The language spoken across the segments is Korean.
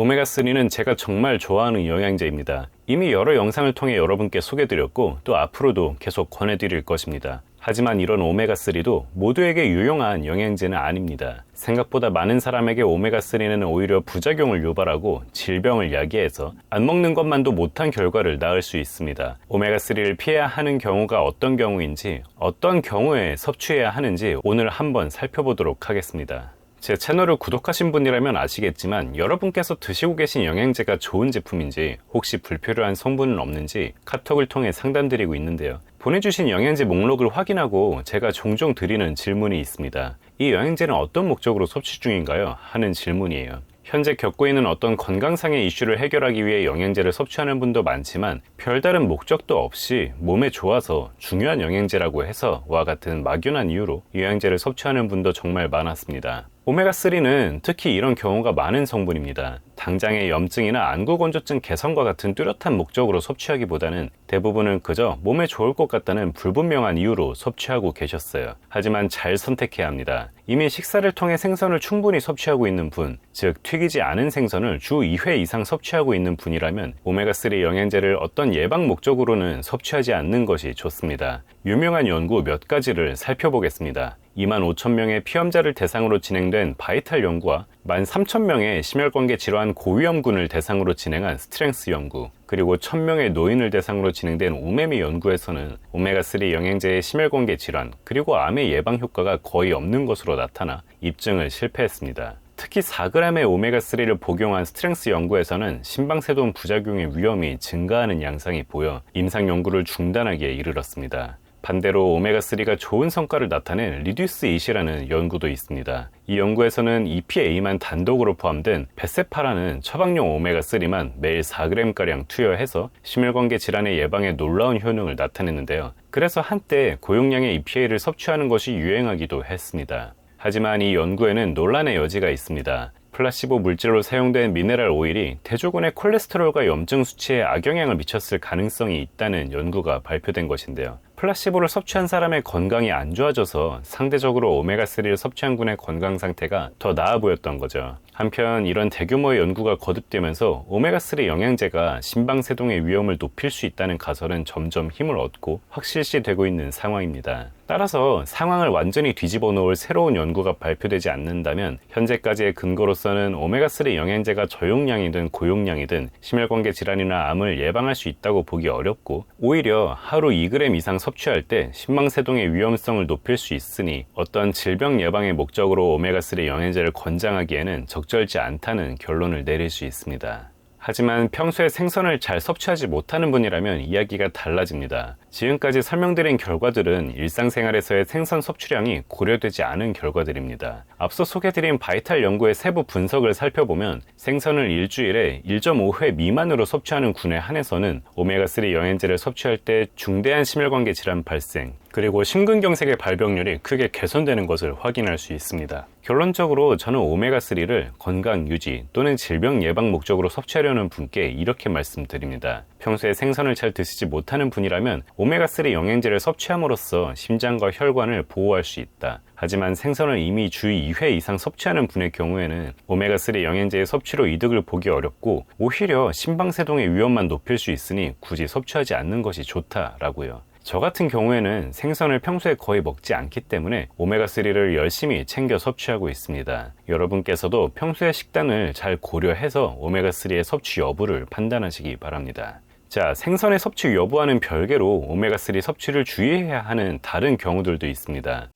오메가3는 제가 정말 좋아하는 영양제입니다. 이미 여러 영상을 통해 여러분께 소개드렸고 또 앞으로도 계속 권해드릴 것입니다. 하지만 이런 오메가3도 모두에게 유용한 영양제는 아닙니다. 생각보다 많은 사람에게 오메가3는 오히려 부작용을 유발하고 질병을 야기해서 안 먹는 것만도 못한 결과를 낳을 수 있습니다. 오메가3를 피해야 하는 경우가 어떤 경우인지, 어떤 경우에 섭취해야 하는지 오늘 한번 살펴보도록 하겠습니다. 제 채널을 구독하신 분이라면 아시겠지만 여러분께서 드시고 계신 영양제가 좋은 제품인지 혹시 불필요한 성분은 없는지 카톡을 통해 상담드리고 있는데요. 보내주신 영양제 목록을 확인하고 제가 종종 드리는 질문이 있습니다. 이 영양제는 어떤 목적으로 섭취 중인가요? 하는 질문이에요. 현재 겪고 있는 어떤 건강상의 이슈를 해결하기 위해 영양제를 섭취하는 분도 많지만 별다른 목적도 없이 몸에 좋아서 중요한 영양제라고 해서 와 같은 막연한 이유로 영양제를 섭취하는 분도 정말 많았습니다. 오메가3는 특히 이런 경우가 많은 성분입니다. 당장의 염증이나 안구건조증 개선과 같은 뚜렷한 목적으로 섭취하기보다는 대부분은 그저 몸에 좋을 것 같다는 불분명한 이유로 섭취하고 계셨어요. 하지만 잘 선택해야 합니다. 이미 식사를 통해 생선을 충분히 섭취하고 있는 분, 즉 튀기지 않은 생선을 주 2회 이상 섭취하고 있는 분이라면 오메가3 영양제를 어떤 예방 목적으로는 섭취하지 않는 것이 좋습니다. 유명한 연구 몇 가지를 살펴보겠습니다. 2만 5천 명의 피험자를 대상으로 진행된 바이탈 연구와 1만 3천 명의 심혈관계 질환 고위험군을 대상으로 진행한 스트렝스 연구, 그리고 1000명의 노인을 대상으로 진행된 오메미 연구에서는 오메가3 영양제의 심혈관계 질환, 그리고 암의 예방 효과가 거의 없는 것으로 나타나 입증을 실패했습니다. 특히 4g의 오메가3를 복용한 스트렝스 연구에서는 심방세동 부작용의 위험이 증가하는 양상이 보여 임상 연구를 중단하기에 이르렀습니다. 반대로 오메가3가 좋은 성과를 나타낸 리듀스 이시라는 연구도 있습니다. 이 연구에서는 EPA만 단독으로 포함된 베세파라는 처방용 오메가3만 매일 4g가량 투여해서 심혈관계 질환의 예방에 놀라운 효능을 나타냈는데요. 그래서 한때 고용량의 EPA를 섭취하는 것이 유행하기도 했습니다. 하지만 이 연구에는 논란의 여지가 있습니다. 플라시보 물질로 사용된 미네랄 오일이 대조군의 콜레스테롤과 염증 수치에 악영향을 미쳤을 가능성이 있다는 연구가 발표된 것인데요. 플라시보를 섭취한 사람의 건강이 안 좋아져서 상대적으로 오메가3를 섭취한 군의 건강 상태가 더 나아 보였던 거죠. 한편 이런 대규모의 연구가 거듭되면서 오메가3 영양제가 심방세동의 위험을 높일 수 있다는 가설은 점점 힘을 얻고 확실시 되고 있는 상황입니다. 따라서 상황을 완전히 뒤집어 놓을 새로운 연구가 발표되지 않는다면 현재까지의 근거로서는 오메가3 영양제가 저용량이든 고용량이든 심혈관계 질환이나 암을 예방할 수 있다고 보기 어렵고 오히려 하루 2g 이상 섭 취할 때 심망세동의 위험성을 높일 수 있으니 어떤 질병 예방의 목적으로 오메가3 영양제를 권장하기에는 적절치 않다는 결론을 내릴 수 있습니다. 하지만 평소에 생선을 잘 섭취하지 못하는 분이라면 이야기가 달라집니다. 지금까지 설명드린 결과들은 일상생활에서의 생선 섭취량이 고려되지 않은 결과들입니다. 앞서 소개드린 바이탈 연구의 세부 분석을 살펴보면 생선을 일주일에 1.5회 미만으로 섭취하는 군에 한해서는 오메가3 영양제를 섭취할 때 중대한 심혈관계 질환 발생, 그리고 심근경색의 발병률이 크게 개선되는 것을 확인할 수 있습니다. 결론적으로 저는 오메가3를 건강 유지 또는 질병 예방 목적으로 섭취하려는 분께 이렇게 말씀드립니다. 평소에 생선을 잘 드시지 못하는 분이라면 오메가3 영양제를 섭취함으로써 심장과 혈관을 보호할 수 있다. 하지만 생선을 이미 주 2회 이상 섭취하는 분의 경우에는 오메가3 영양제의 섭취로 이득을 보기 어렵고 오히려 심방세동의 위험만 높일 수 있으니 굳이 섭취하지 않는 것이 좋다라고요. 저 같은 경우에는 생선을 평소에 거의 먹지 않기 때문에 오메가3를 열심히 챙겨 섭취하고 있습니다. 여러분께서도 평소에 식단을 잘 고려해서 오메가3의 섭취 여부를 판단하시기 바랍니다. 자, 생선의 섭취 여부와는 별개로 오메가3 섭취를 주의해야 하는 다른 경우들도 있습니다.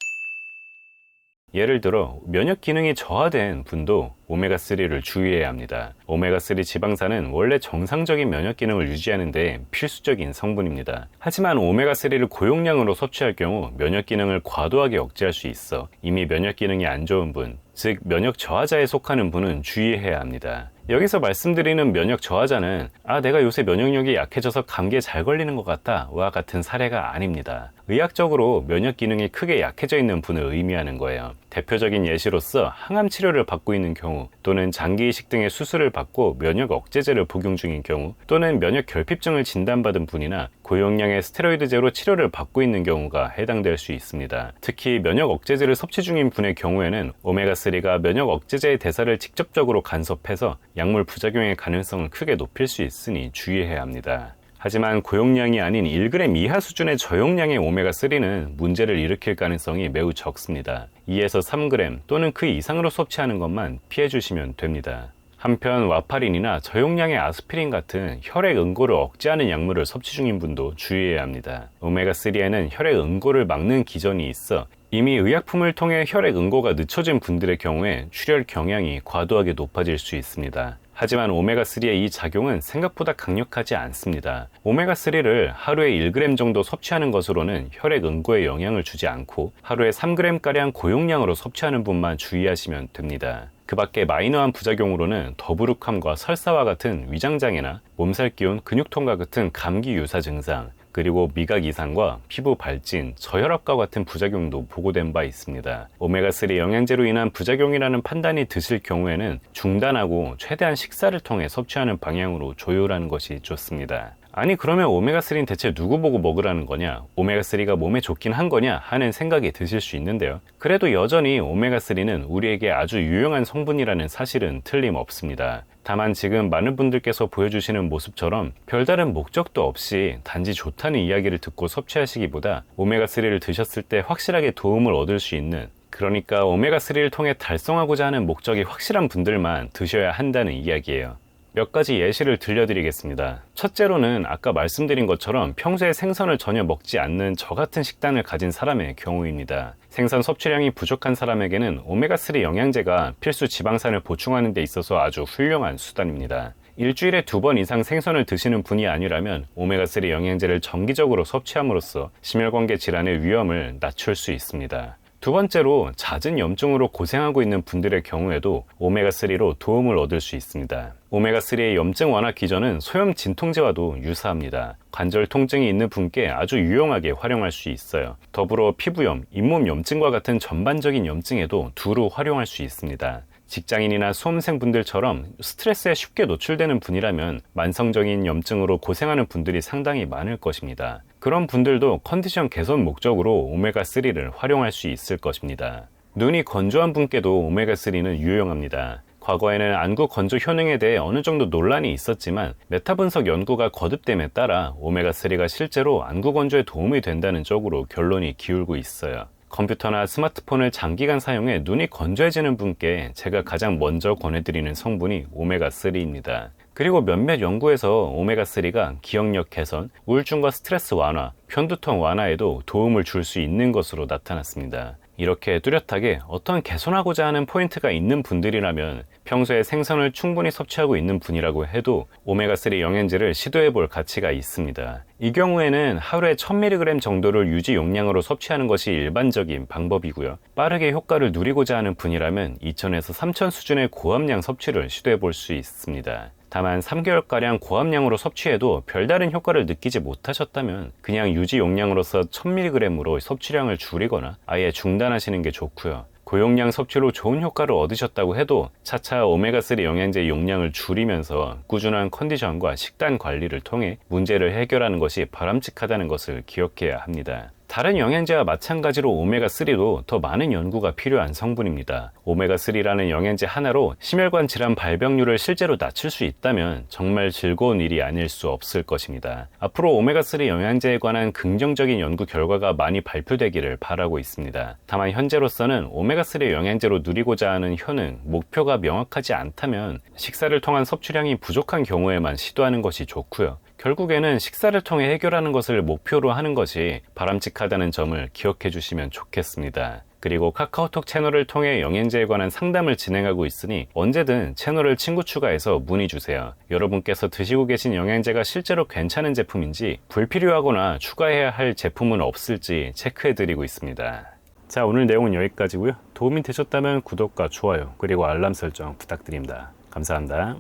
예를 들어 면역 기능이 저하된 분도 오메가3를 주의해야 합니다. 오메가3 지방산은 원래 정상적인 면역 기능을 유지하는데 필수적인 성분입니다. 하지만 오메가3를 고용량으로 섭취할 경우 면역 기능을 과도하게 억제할 수 있어 이미 면역 기능이 안 좋은 분, 즉 면역 저하자에 속하는 분은 주의해야 합니다. 여기서 말씀드리는 면역 저하자는 아 내가 요새 면역력이 약해져서 감기에 잘 걸리는 것 같다 와 같은 사례가 아닙니다. 의학적으로 면역 기능이 크게 약해져 있는 분을 의미하는 거예요. 대표적인 예시로서 항암 치료를 받고 있는 경우 또는 장기 이식 등의 수술을 받고 면역 억제제를 복용 중인 경우 또는 면역 결핍증을 진단받은 분이나 고용량의 스테로이드제로 치료를 받고 있는 경우가 해당될 수 있습니다. 특히 면역 억제제를 섭취 중인 분의 경우에는 오메가3 오메가3가 면역 억제제의 대사를 직접적으로 간섭해서 약물 부작용의 가능성을 크게 높일 수 있으니 주의해야 합니다. 하지만 고용량이 아닌 1g 이하 수준의 저용량의 오메가3는 문제를 일으킬 가능성이 매우 적습니다. 2에서 3g 또는 그 이상으로 섭취하는 것만 피해 주시면 됩니다. 한편 와파린이나 저용량의 아스피린 같은 혈액 응고를 억제하는 약물을 섭취 중인 분도 주의해야 합니다. 오메가3에는 혈액 응고를 막는 기전이 있어 이미 의약품을 통해 혈액 응고가 늦춰진 분들의 경우에 출혈 경향이 과도하게 높아질 수 있습니다. 하지만 오메가3의 이 작용은 생각보다 강력하지 않습니다. 오메가3를 하루에 1g 정도 섭취하는 것으로는 혈액 응고에 영향을 주지 않고 하루에 3g가량 고용량으로 섭취하는 분만 주의하시면 됩니다. 그 밖에 마이너한 부작용으로는 더부룩함과 설사와 같은 위장장애나 몸살 기운, 근육통과 같은 감기 유사 증상, 그리고 미각 이상과 피부 발진, 저혈압과 같은 부작용도 보고된 바 있습니다. 오메가3 영양제로 인한 부작용이라는 판단이 드실 경우에는 중단하고 최대한 식사를 통해 섭취하는 방향으로 조율하는 것이 좋습니다. 아니 그러면 오메가3는 대체 누구 보고 먹으라는 거냐 오메가3가 몸에 좋긴 한 거냐 하는 생각이 드실 수 있는데요 그래도 여전히 오메가3는 우리에게 아주 유용한 성분이라는 사실은 틀림없습니다 다만 지금 많은 분들께서 보여주시는 모습처럼 별다른 목적도 없이 단지 좋다는 이야기를 듣고 섭취하시기보다 오메가3를 드셨을 때 확실하게 도움을 얻을 수 있는 그러니까 오메가3를 통해 달성하고자 하는 목적이 확실한 분들만 드셔야 한다는 이야기예요. 몇 가지 예시를 들려드리겠습니다. 첫째로는 아까 말씀드린 것처럼 평소에 생선을 전혀 먹지 않는 저 같은 식단을 가진 사람의 경우입니다. 생선 섭취량이 부족한 사람에게는 오메가3 영양제가 필수 지방산을 보충하는 데 있어서 아주 훌륭한 수단입니다. 일주일에 두 번 이상 생선을 드시는 분이 아니라면 오메가3 영양제를 정기적으로 섭취함으로써 심혈관계 질환의 위험을 낮출 수 있습니다. 두 번째로 잦은 염증으로 고생하고 있는 분들의 경우에도 오메가3로 도움을 얻을 수 있습니다. 오메가3의 염증 완화 기전은 소염 진통제와도 유사합니다. 관절 통증이 있는 분께 아주 유용하게 활용할 수 있어요. 더불어 피부염, 잇몸 염증과 같은 전반적인 염증에도 두루 활용할 수 있습니다. 직장인이나 수험생 분들처럼 스트레스에 쉽게 노출되는 분이라면 만성적인 염증으로 고생하는 분들이 상당히 많을 것입니다. 그런 분들도 컨디션 개선 목적으로 오메가3를 활용할 수 있을 것입니다. 눈이 건조한 분께도 오메가3는 유용합니다. 과거에는 안구 건조 효능에 대해 어느 정도 논란이 있었지만 메타 분석 연구가 거듭됨에 따라 오메가3가 실제로 안구 건조에 도움이 된다는 쪽으로 결론이 기울고 있어요. 컴퓨터나 스마트폰을 장기간 사용해 눈이 건조해지는 분께 제가 가장 먼저 권해드리는 성분이 오메가3입니다. 그리고 몇몇 연구에서 오메가3가 기억력 개선, 우울증과 스트레스 완화, 편두통 완화에도 도움을 줄 수 있는 것으로 나타났습니다. 이렇게 뚜렷하게 어떤 개선하고자 하는 포인트가 있는 분들이라면 평소에 생선을 충분히 섭취하고 있는 분이라고 해도 오메가3 영양제를 시도해 볼 가치가 있습니다. 이 경우에는 하루에 1000mg 정도를 유지 용량으로 섭취하는 것이 일반적인 방법이고요. 빠르게 효과를 누리고자 하는 분이라면 2000에서 3000 수준의 고함량 섭취를 시도해 볼 수 있습니다. 다만 3개월가량 고함량으로 섭취해도 별다른 효과를 느끼지 못하셨다면 그냥 유지 용량으로서 1000mg으로 섭취량을 줄이거나 아예 중단하시는 게 좋고요. 고용량 섭취로 좋은 효과를 얻으셨다고 해도 차차 오메가3 영양제 용량을 줄이면서 꾸준한 컨디션과 식단 관리를 통해 문제를 해결하는 것이 바람직하다는 것을 기억해야 합니다. 다른 영양제와 마찬가지로 오메가3도 더 많은 연구가 필요한 성분입니다. 오메가3라는 영양제 하나로 심혈관 질환 발병률을 실제로 낮출 수 있다면 정말 즐거운 일이 아닐 수 없을 것입니다. 앞으로 오메가3 영양제에 관한 긍정적인 연구 결과가 많이 발표되기를 바라고 있습니다. 다만 현재로서는 오메가3 영양제로 누리고자 하는 효능, 목표가 명확하지 않다면 식사를 통한 섭취량이 부족한 경우에만 시도하는 것이 좋고요. 결국에는 식사를 통해 해결하는 것을 목표로 하는 것이 바람직하다는 점을 기억해 주시면 좋겠습니다. 그리고 카카오톡 채널을 통해 영양제에 관한 상담을 진행하고 있으니 언제든 채널을 친구 추가해서 문의 주세요. 여러분께서 드시고 계신 영양제가 실제로 괜찮은 제품인지 불필요하거나 추가해야 할 제품은 없을지 체크해 드리고 있습니다. 자, 오늘 내용은 여기까지고요. 도움이 되셨다면 구독과 좋아요, 그리고 알람 설정 부탁드립니다. 감사합니다.